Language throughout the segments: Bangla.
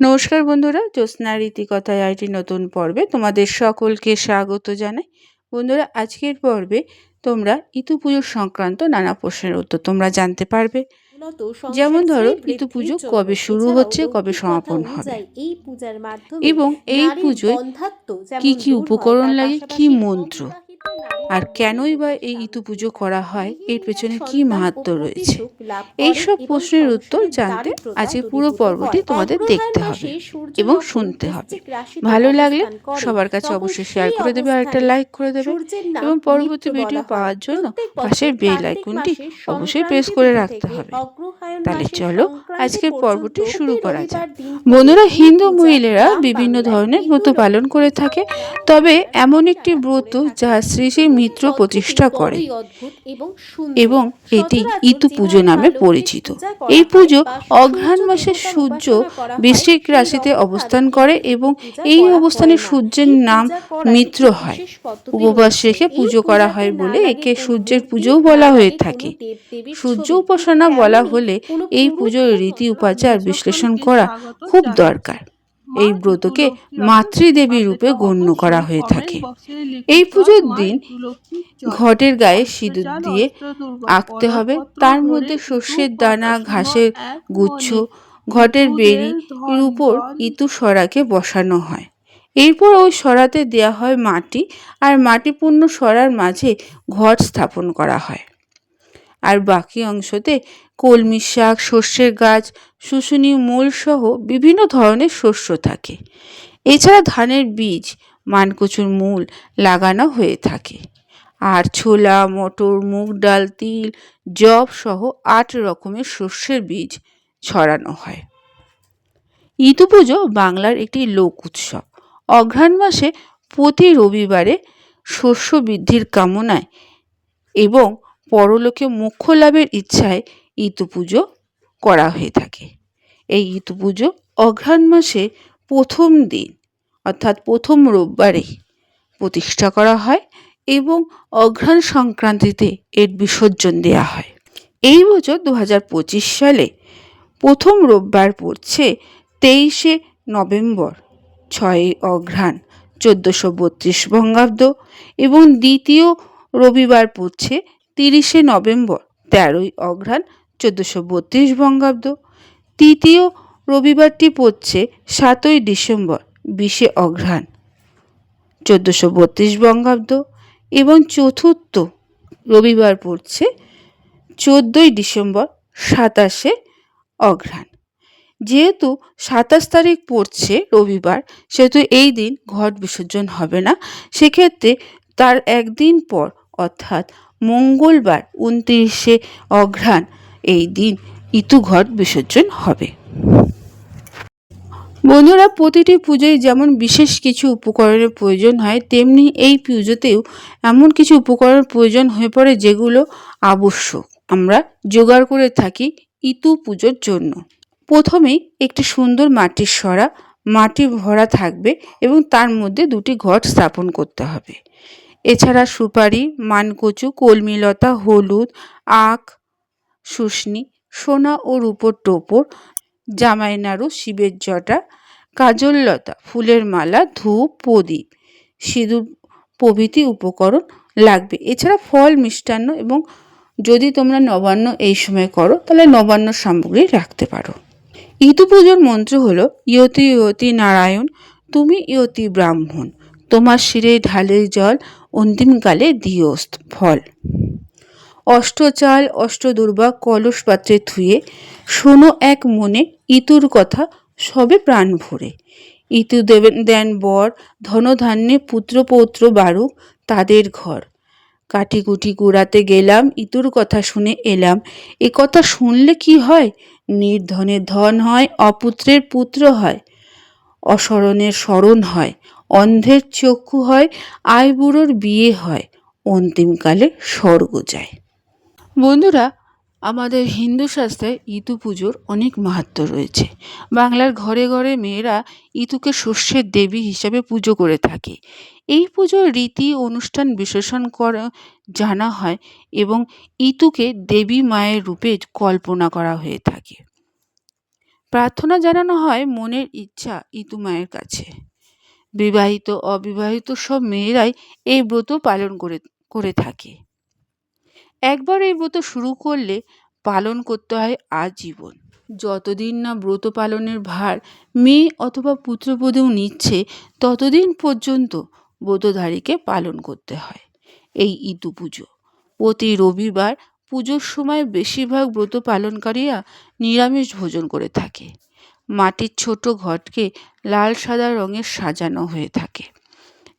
নমস্কার বন্ধুরা জ্যোৎস্না রীতিকথায় আইটি নতুন পর্বে তোমাদের সকলকে স্বাগত জানাই। বন্ধুরা আজকের পর্বে তোমরা ইতু পুজোর সংক্রান্ত নানা প্রশ্নের উত্তর তোমরা জানতে পারবে। যেমন ধরো ইতু পুজো কবে শুরু হচ্ছে কবে সমাপন হবে? এই পূজার মাধ্যমে এবং এই পুজোয় কি কি উপকরণ লাগে, কি মন্ত্র, আর কেনই বা এই ইতু পুজো করা হয়? এর পেছনে কি মাহাত্ম্য রয়েছে? এইসব প্রশ্নের উত্তর জানতে আজকে পুরো পর্বটি তোমাদের দেখতে হবে এবং শুনতে হবে। ভালো লাগলে সবার কাছে অবশ্যই শেয়ার করে দেবে আর একটা লাইক করে দেবে এবং পরবর্তী ভিডিও পাওয়ার জন্য পাশের বেল আইকনটি অবশ্যই প্রেস করে রাখতে হবে। তাহলে চলো আজকের পর্বটি শুরু করা যাক। বন্ধুরা হিন্দু মহিলারা বিভিন্ন ধরনের ব্রত পালন করে থাকে। তবে এমন একটি ব্রত যা শ্রী শ্রী মিত্র প্রতিষ্ঠা করে এবং এটি ইতু পুজো নামে পরিচিত। এই পুজো অঘ্রাণ মাসে সূর্য বৃশ্চিক রাশিতে অবস্থান করে এবং এই অবস্থানে সূর্যের নাম মিত্র হয়। উপবাস রেখে পুজো করা হয় বলে একে সূর্যের পুজোও বলা হয়ে থাকে। সূর্য উপাসনা বলা হলে এই পুজোর রীতি উপাচার বিশ্লেষণ করা খুব দরকার। এই ব্রতকে মাতৃদেবী রূপে গণ্য করা হয়ে থাকে। এই পুজোর দিন ঘটের গায়ে সিঁদুর দিয়ে আঁকতে হবে। তার মধ্যে শস্যের দানা, ঘাসের গুচ্ছ, ঘটের বেরি এর উপর ইতু সরাকে বসানো হয়। এরপর ওই সরাতে দেয়া হয় মাটি আর মাটিপূর্ণ সরার মাঝে ঘট স্থাপন করা হয়। আর বাকি অংশতে কলমি শাক শস্যের গাছ, শুশুনি মূল সহ বিভিন্ন ধরনের শস্য থাকে। এছাড়া ধানের বীজ, মানকচুর মূল লাগানো হয়ে থাকে। আর ছোলা, মটর, মুগ ডাল, তিল জব সহ আট রকমের শস্যের বীজ ছড়ানো হয়। ইতু পুজো বাংলার একটি লোক উৎসব। অঘ্রাণ মাসে প্রতি রবিবারে শস্য বৃদ্ধির কামনায় এবং পরলোকে মোক্ষ লাভের ইচ্ছায় ইতু পুজো করা হয়ে থাকে। এই ইতু পুজো অঘ্রাণ মাসে প্রথম দিন, অর্থাৎ প্রথম রোববারে প্রতিষ্ঠা করা হয় এবং অঘ্রাণ সংক্রান্তিতে এর বিসর্জন দেওয়া হয়। এই বছর দু হাজার পঁচিশ সালে প্রথম রোববার পড়ছে তেইশে নভেম্বর ছয়ই অঘ্রাণ, চোদ্দোশো বত্রিশ বঙ্গাব্দ এবং দ্বিতীয় রবিবার পড়ছে তিরিশে নভেম্বর, তেরোই অঘ্রাণ চোদ্দোশো বত্রিশ বঙ্গাব্দ। তৃতীয় রবিবারটি পড়ছে সাতই ডিসেম্বর, বিশে অঘ্রাণ। চোদ্দোশো বত্রিশ বঙ্গাব্দ এবং চতুর্থ রবিবার পড়ছে চোদ্দোই ডিসেম্বর, সাতাশে অঘ্রাণ। যেহেতু সাতাশ তারিখ পড়ছে রবিবার, সেহেতু এই দিন ঘট বিসর্জন হবে না। সেক্ষেত্রে তার একদিন পর, অর্থাৎ মঙ্গলবার, উনত্রিশে অঘ্রাণ এই দিন ইতু ঘট বিসর্জন হবে। বন্ধুরা, প্রতিটি পুজোয় যেমন বিশেষ কিছু উপকরণের প্রয়োজন হয়, তেমনি এই পুজোতেও এমন কিছু উপকরণের প্রয়োজন হয়ে পড়ে যেগুলো আবশ্যক। আমরা জোগাড় করে থাকি ইতু পুজোর জন্য। প্রথমেই একটি সুন্দর মাটির সরা, মাটি ভরা থাকবে এবং তার মধ্যে দুটি ঘট স্থাপন করতে হবে। এছাড়া সুপারি, মানকচু কলমিলতা হলুদ, আখ শুশনি সোনা ও রূপোর টোপর জামাই নাড়ু শিবের জটা, কাজললতা, ফুলের মালা, ধূপ, প্রদীপ, সিঁদুর প্রভৃতি উপকরণ লাগবে। এছাড়া ফল মিষ্টান্ন এবং যদি তোমরা নবান্ন এই সময় করো, তাহলে নবান্ন সামগ্রী রাখতে পারো। ইতু পুজোর মন্ত্র হলো, ইয়তি ইয়তি নারায়ণ, তুমি ইয়তি ব্রাহ্মণ, তোমার শিরে ঢালের জল অন্তিমকালে দিয়স্ত ফল। অষ্টচাল অষ্টদুর্বা কলস পাত্রে থুয়ে শোনো এক মনে ইতুর কথা সবে প্রাণ ভরে। ইতু দেবেন দেন বর, ধনধান্যে পুত্রপৌত্র বারুক তাদের ঘর। কাটিকুটি কুড়াতে গেলাম, ইতুর কথা শুনে এলাম। এ কথা শুনলে কি হয়? নির্ধনের ধন হয়, অপুত্রের পুত্র হয়। অসরণের স্মরণ হয়, অন্ধের চক্ষু হয়, আইবুড়োর বিয়ে হয়, অন্তিমকালে স্বর্গ যায়। বন্ধুরা, আমাদের হিন্দু শাস্ত্রে ইতু পুজোর অনেক মাহাত্ম্য রয়েছে। বাংলার ঘরে ঘরে মেয়েরা ইতুকে শস্যের দেবী হিসাবে পুজো করে থাকে। এই পুজোর রীতি, অনুষ্ঠান বিশ্লেষণ করা, জানা হয় এবং ইতুকে দেবী মায়ের রূপে কল্পনা করা হয়ে থাকে। প্রার্থনা জানানো হয় মনের ইচ্ছা ইতু মায়ের কাছে। বিবাহিত, অবিবাহিত সব মেয়েরাই এই ব্রত পালন করে করে থাকে। একবার এই ব্রত শুরু করলে পালন করতে হয় আজীবন। যতদিন না ব্রত পালনের ভার মেয়ে অথবা পুত্রবধূ নিচ্ছে, ততদিন পর্যন্ত ব্রতধারীকে পালন করতে হয়। এই ইতু পুজো। প্রতি রবিবার পুজোর সময় বেশিরভাগ ব্রত পালনকারীরা নিরামিষ ভোজন করে থাকে। মাটির ছোট ঘটকে লাল সাদা রঙের সাজানো হয়ে থাকে।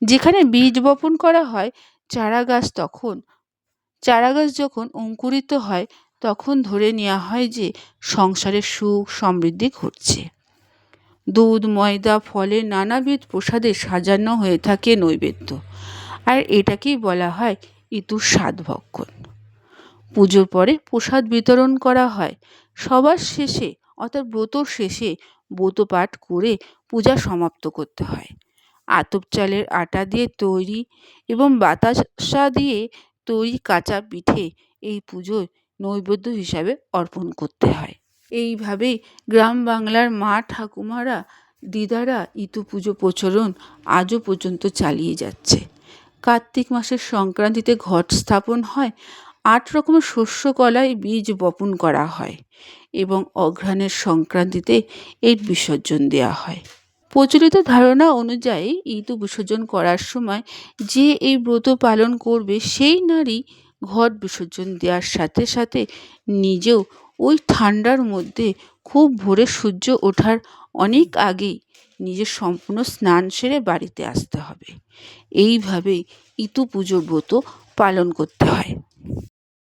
যেখানে বীজ বপন করা হয় চারা গাছ তখন চারা গাছ যখন অঙ্কুরিত হয়, তখন ধরে নেওয়া হয় যে সংসারে সুখ সমৃদ্ধি ঘটছে। দুধ, ময়দা ফলে নানাবিধ প্রসাদে সাজানো হয়ে থাকে নৈবেদ্য। আর এটাকেই বলা হয় ইতুর স্বাদ ভক্ষণ। পুজোর পরে প্রসাদ বিতরণ করা হয়। সবার শেষে, অর্থাৎ ব্রতর শেষে ব্রত পাঠ করে পূজা সমাপ্ত করতে হয়। আতপ চালের আটা দিয়ে তৈরি এবং বাতাসা দিয়ে তৈরি কাঁচা পিঠে এই পুজোয় নৈবেদ্য হিসাবে অর্পণ করতে হয়। এইভাবেই গ্রাম বাংলার মা ঠাকুমারা, দিদারা ইতু পুজো প্রচলন আজও পর্যন্ত চালিয়ে যাচ্ছে। কার্তিক মাসের সংক্রান্তিতে ঘট স্থাপন হয়, আট রকমের শস্য কলায় বীজ বপন করা হয় এবং অঘ্রাণের সংক্রান্তিতে এর বিসর্জন দেওয়া হয়। প্রচলিত ধারণা অনুযায়ী ইতু বিসর্জন করার সময় যে এই ব্রত পালন করবে, সেই নারী ঘট বিসর্জন দেওয়ার সাথে সাথে নিজেও ওই ঠান্ডার মধ্যে খুব ভোরে সূর্য ওঠার অনেক আগেই নিজের সম্পূর্ণ স্নান সেরে বাড়িতে আসতে হবে। এইভাবেই ইতু পুজো ব্রত পালন করতে হয়।